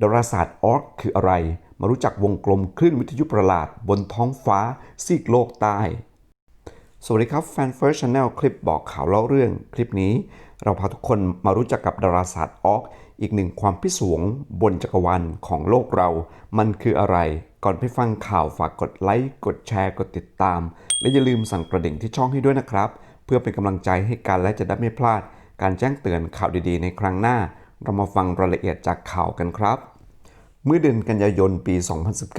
ดาราศาสตร์ออร์กคืออะไร มารู้จักวงกลมคลื่นวิทยุประหลาด บนท้องฟ้า ซีกโลกใต้ สวัสดีครับแฟนเฟิร์สชาแนลคลิปบอกข่าวเล่าเรื่อง คลิปนี้ เราพาทุกคนมารู้จักกับดาราศาสตร์ออร์กอีกหนึ่งความพิศวงบนจักรวาลของโลกเรา มันคืออะไร ก่อนไปฟังข่าวฝากกดไลค์กดแชร์กดติดตาม และอย่าลืมสั่นกระดิ่งที่ช่องให้ด้วยนะครับ เพื่อเป็นกำลังใจให้กันและจะได้ไม่พลาด การแจ้งเตือนข่าวดีๆ ในครั้งหน้า เรามาฟังรายละเอียดจากข่าวกันครับ เมื่อเดือนกันยายนปี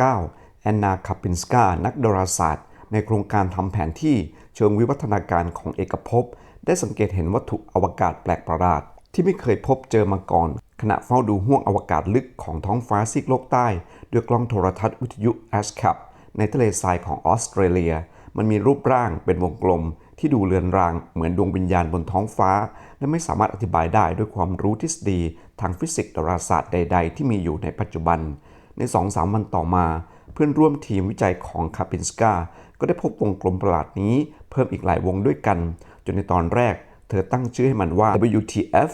2019 แอนนาคาปินสกา นักดาราศาสตร์ ในโครงการทำแผนที่เชิงวิวัฒนาการของเอกภพ ได้สังเกตเห็นวัตถุอวกาศแปลกประหลาด ที่ไม่เคยพบเจอมาก่อน ขณะเฝ้าดูห้วงอวกาศลึกของท้องฟ้าซีกโลกใต้ ด้วยกล้องโทรทัศน์วิทยุ ASCAP ในทะเลทรายของออสเตรเลีย มันมีรูปร่างเป็นวงกลม ที่ดูเลือนรางเหมือนดวงวิญญาณบนท้องฟ้า และไม่สามารถอธิบายได้ด้วยความรู้ทฤษฎีทางฟิสิกส์ดาราศาสตร์ใด ๆ ที่มีอยู่ในปัจจุบัน ใน2-3วันต่อมาเพื่อนร่วมทีมวิจัยของคาปินสกาก็ได้พบวงกลมประหลาดนี้ เพิ่มอีกหลายวงด้วยกัน จนในตอนแรก เธอตั้งชื่อให้มันว่า WTF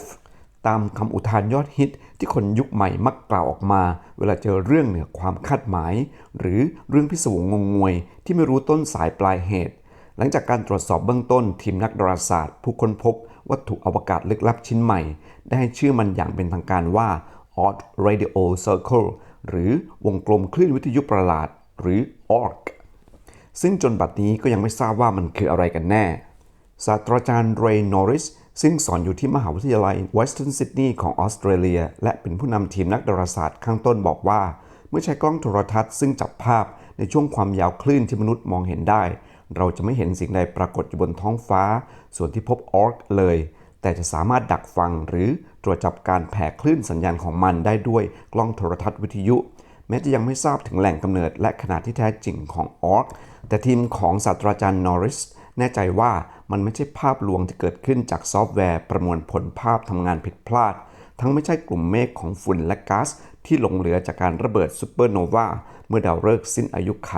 ตามคำอุทานยอดฮิตที่คนยุคใหม่มักกล่าวออกมา เวลาเจอเรื่องเหนือความคาดหมาย หรือเรื่องพิศวงงงงวยที่ไม่รู้ต้นสายปลายเหตุ หลังจากการตรวจสอบเบื้องต้นทีมนักดาราศาสตร์ ผู้ค้นพบวัตถุอวกาศลึกลับชิ้นใหม่ ได้ให้ชื่อมันอย่างเป็นทางการว่า Odd Radio Circle หรือวงกลมคลื่นวิทยุประหลาด หรือ ORC ซึ่งจนบัดนี้ก็ยังไม่ทราบว่ามันคืออะไรกันแน่ ศาสตราจารย์เรย์นอริสซึ่งสอนอยู่ที่มหาวิทยาลัย Western Sydney ของออสเตรเลีย และเป็นผู้นำทีมนักดาราศาสตร์ข้างต้นบอกว่า เมื่อใช้กล้องโทรทัศน์ซึ่งจับภาพในช่วงความยาวคลื่นที่มนุษย์มองเห็นได้ เราจะไม่เห็นสิ่งใดปรากฏอยู่บนท้องฟ้า ส่วนที่พบออร์กเลย แต่จะสามารถดักฟังหรือตรวจจับการแผ่คลื่นสัญญาณของมันได้ด้วยกล้องโทรทัศน์วิทยุ แม้จะยังไม่ทราบถึงแหล่งกำเนิดและขนาดที่แท้จริงของออร์กแต่ทีมของศาสตราจารย์นอริสแน่ใจว่ามันไม่ใช่ภาพลวงที่เกิดขึ้นจากซอฟต์แวร์ประมวลผลภาพทำงานผิดพลาด ทั้งไม่ใช่กลุ่มเมฆของฝุ่นและก๊าซที่หลงเหลือจากการระเบิดซูเปอร์โนวาเมื่อดาวฤกษ์สิ้นอายุไข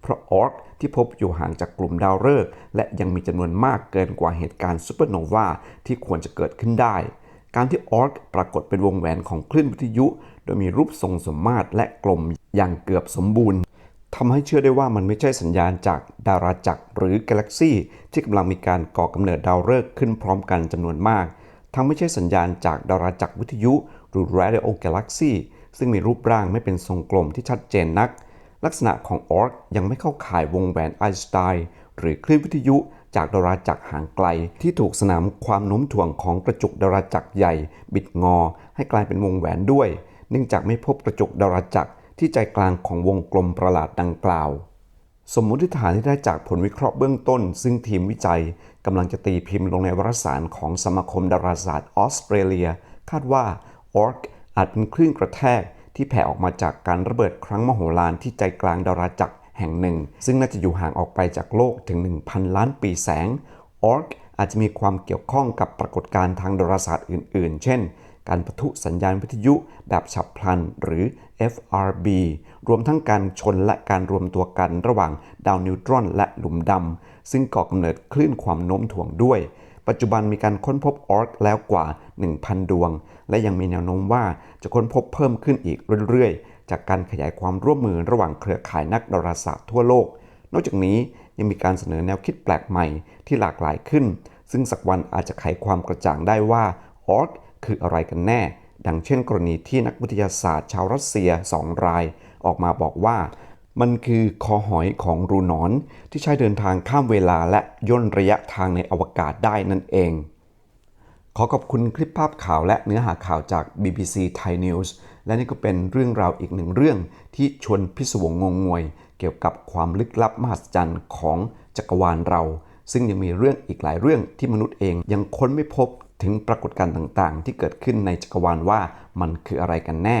เพราะออร์ก ที่พบอยู่ห่างจากกลุ่มดาวฤกษ์และยังมีจำนวนมากเกินกว่าเหตุการณ์ซูเปอร์โนวาที่ควรจะเกิดขึ้นได้ การที่ออร์กปรากฏเป็นวงแหวนของคลื่นวิทยุ โดยมีรูปทรงสมมาตรและกลมอย่างเกือบสมบูรณ์ทำให้เชื่อได้ว่ามันไม่ใช่สัญญาณจากดาราจักรหรือกาแล็กซีที่กำลังมีการก่อกำเนิดดาวฤกษ์ขึ้นพร้อมกันจำนวนมาก ทั้งไม่ใช่สัญญาณจากดาราจักรวิทยุ หรือ radio galaxy ซึ่งมีรูปร่างไม่เป็นทรงกลมที่ชัดเจนนัก ลักษณะของออร์กยังไม่เข้าข่ายวงแหวนไอน์สไตน์หรือคลื่นวิทยุจากดาราจักรห่างไกล ที่ถูกสนามความโน้มถ่วงของกระจุกดาราจักรใหญ่ บิดงอ ให้กลายเป็นวงแหวนด้วย เนื่องจากไม่พบกระจุกดาราจักรที่ใจกลางของวงกลมประหลาดดังกล่าว สมมติฐานที่ได้จากผลวิเคราะห์เบื้องต้น ซึ่งทีมวิจัยกำลังจะตีพิมพ์ลงในวารสารของสมาคมดาราศาสตร์ออสเตรเลีย คาดว่าออร์กอาจเป็นคลื่นกระแทก ที่แผ่ออกมาจากการระเบิดครั้งมโหฬารที่ใจกลางดาราจักรแห่งหนึ่ง ซึ่งน่าจะอยู่ห่างออกไปจากโลกถึง 1,000 ล้านปีแสงออร์กอาจจะมีความเกี่ยวข้องกับปรากฏการณ์ทางดาราศาสตร์อื่น ๆ เช่น การปะทุสัญญาณวิทยุแบบฉับพลันหรือ FRB รวมทั้งการชนและการรวมตัวกันระหว่างดาวนิวตรอนและหลุมดำซึ่งก่อกำเนิดคลื่นความโน้มถ่วงด้วย ปัจจุบันมีการค้นพบออร์กแล้วกว่า 1,000 ดวง และยังมีแนวโน้มว่าจะค้นพบเพิ่มขึ้นอีกเรื่อยๆ จากการขยายความร่วมมือระหว่างเครือข่ายนักดาราศาสตร์ทั่วโลก นอกจากนี้ยังมีการเสนอแนวคิดแปลกใหม่ที่หลากหลายขึ้น ซึ่งสักวันอาจจะไขความกระจ่างได้ว่าออร์กคืออะไรกันแน่ ดังเช่นกรณีที่นักวิทยาศาสตร์ชาวรัสเซียสองราย ออกมาบอกว่า มันคือคอหอยของรูนอน ที่ใช้เดินทางข้ามเวลาและย่นระยะทางในอวกาศได้นั่นเอง ขอขอบคุณคลิปภาพข่าวและเนื้อหาข่าวจาก BBC Thai News และนี่ก็เป็นเรื่องราวอีกหนึ่งเรื่องที่ชวนพิศวงงงงวย เกี่ยวกับความลึกลับมหัศจรรย์ของจักรวาลเรา ซึ่งยังมีเรื่องอีกหลายเรื่องที่มนุษย์เองยังค้นไม่พบถึงปรากฏการณ์ต่างๆ ที่เกิดขึ้นในจักรวาลว่ามันคืออะไรกันแน่